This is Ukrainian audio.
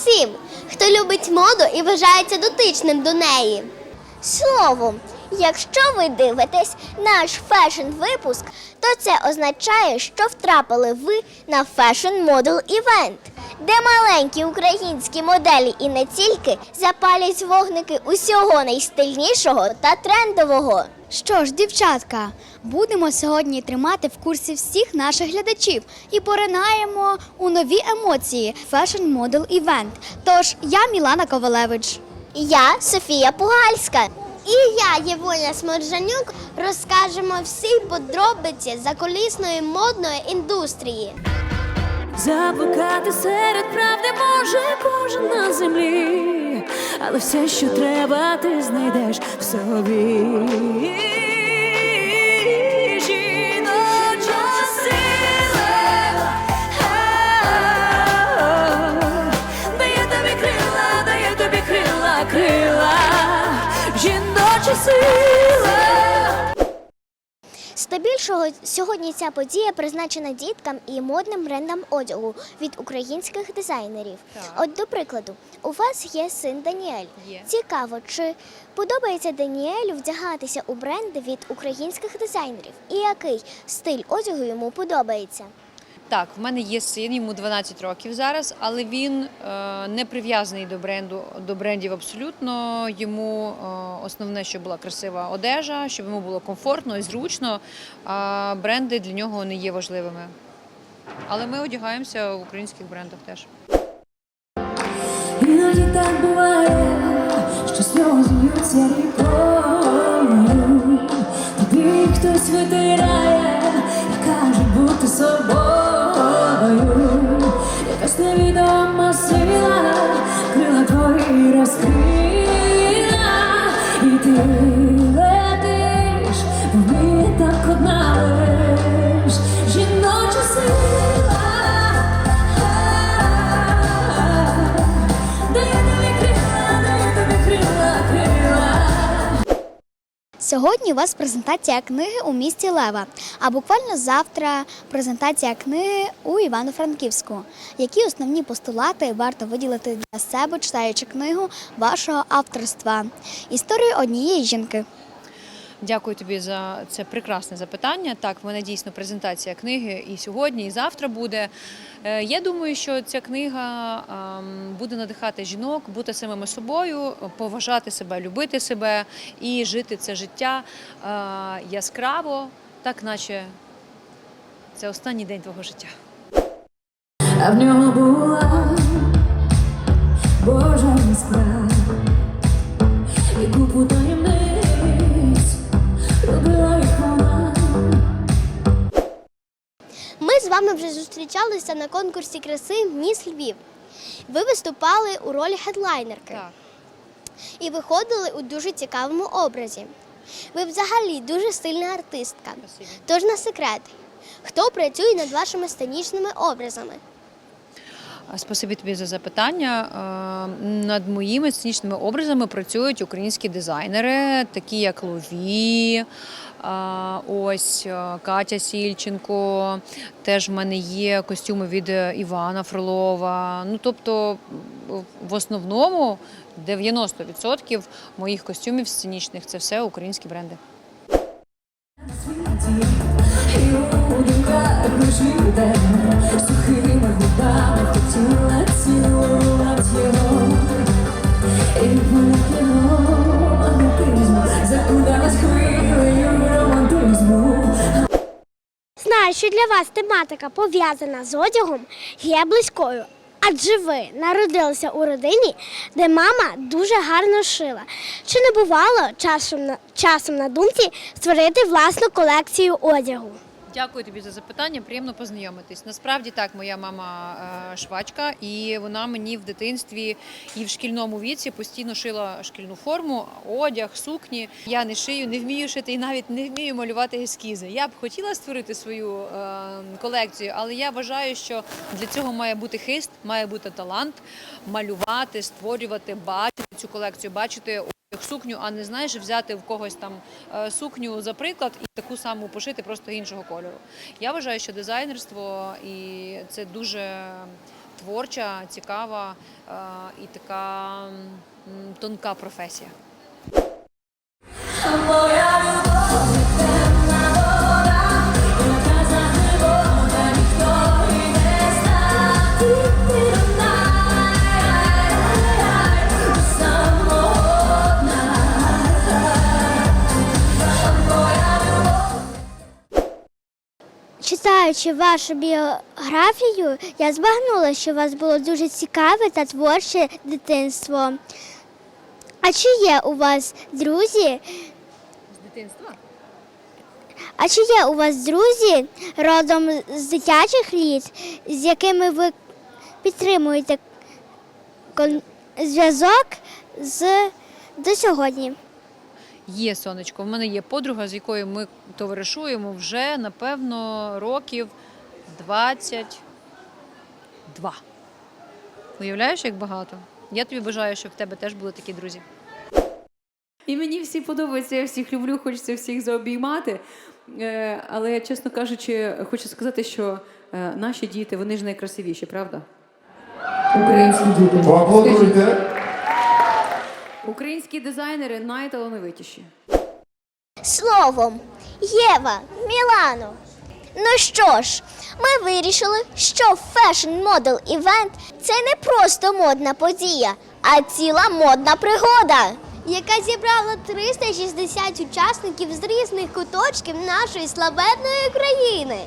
всім, хто любить моду і вважається дотичним до неї. Словом, якщо ви дивитесь наш фешн-випуск, то це означає, що втрапили ви на фешн модел івент, де маленькі українські моделі і не тільки запалять вогники усього найстильнішого та трендового. Що ж, дівчатка, будемо сьогодні тримати в курсі всіх наших глядачів і поринаємо у нові емоції Fashion Model Event. Тож я Мілана Ковалевич. Я Софія Пугальська. І я, Євоня Сморжанюк, розкажемо всі подробиці закулісної модної індустрії. Заблукати серед правди може кожен на землі, але все, що треба, ти знайдеш в собі. Крила, дає тобі крила, крила, жіноча сила. Здебільшого сьогодні ця подія призначена діткам і модним брендам одягу від українських дизайнерів. От, до прикладу, у вас є син Даніель. Є. Цікаво, чи подобається Даніелю вдягатися у бренди від українських дизайнерів? І який стиль одягу йому подобається? Так, в мене є син, йому 12 років зараз, але він е, не прив'язаний до бренду до брендів абсолютно. Йому е, основне, щоб була красива одежа, щоб йому було комфортно і зручно. А бренди для нього не є важливими. Але ми одягаємося в українських брендах теж. Іноді так буває, що сльози льються рікою. Тобі хтось витирає Сьогодні у вас презентація книги у місті Лева, а буквально завтра презентація книги у Івано-Франківську. Які основні постулати варто виділити для себе, читаючи книгу вашого авторства? Історію однієї жінки. Дякую тобі за це прекрасне запитання. Так, в мене дійсно презентація книги і сьогодні, і завтра буде. Е, Я думаю, що ця книга ем, буде надихати жінок бути самими собою, поважати себе, любити себе і жити це життя е, яскраво, так наче це останній день твого життя. А в нього була Ми вже зустрічалися на конкурсі краси Міс Львів. Ви виступали у ролі хедлайнерки Так. і виходили у дуже цікавому образі. Ви взагалі дуже сильна артистка. Спасибі. Тож на секрет, хто працює над вашими сценічними образами? Спасибі тобі за запитання. Е, Над моїми сценічними образами працюють українські дизайнери, такі як Лові, ось е, Катя Сільченко. Теж в мене є костюми від е, Івана Фролова. Ну тобто, в основному 90% моїх костюмів сценічних це все українські бренди. У думках проживе сухими губами хотіла цілувати його. І в закудалась хвилею романтизму. Знаю, що для вас тематика пов'язана з одягом є близькою. Адже ви народилися у родині, де мама дуже гарно шила. Чи не бувало часом часом на думці створити власну колекцію одягу? Дякую тобі за запитання. Приємно познайомитись. Насправді так, моя мама е, швачка, і вона мені в дитинстві і в шкільному віці постійно шила шкільну форму, одяг, сукні. Я не шию, не вмію шити і навіть не вмію малювати ескізи. Я б хотіла створити свою е, колекцію, але я вважаю, що для цього має бути хист, має бути талант малювати, створювати, бачити цю колекцію, бачити сукню, а не знаєш, взяти в когось там е, сукню за приклад і таку саму пошити просто іншого кольору. Я вважаю, що дизайнерство і це дуже творча, цікава е, і така тонка професія. Читаючи вашу біографію, я збагнула, що у вас було дуже цікаве та творче дитинство. А чи є у вас друзі? З дитинства? А чи є у вас друзі родом з дитячих літ, з якими ви підтримуєте зв'язок з до сьогодні? Є сонечко. В мене є подруга, з якою ми товаришуємо вже напевно років 22. Уявляєш, як багато? Я тобі бажаю, щоб в тебе теж були такі друзі. І мені всі подобаються, я всіх люблю, хочеться всіх заобіймати. Е, Але, чесно кажучи, хочу сказати, що е, наші діти, вони ж найкрасивіші, правда? Українські діти. Поаплодуйте. Українські дизайнери найталановитіші. Словом, Єва, Мілано. Ну що ж, ми вирішили, що Model Event – це не просто модна подія, а ціла модна пригода, яка зібрала 360 учасників з різних куточків нашої славетної країни.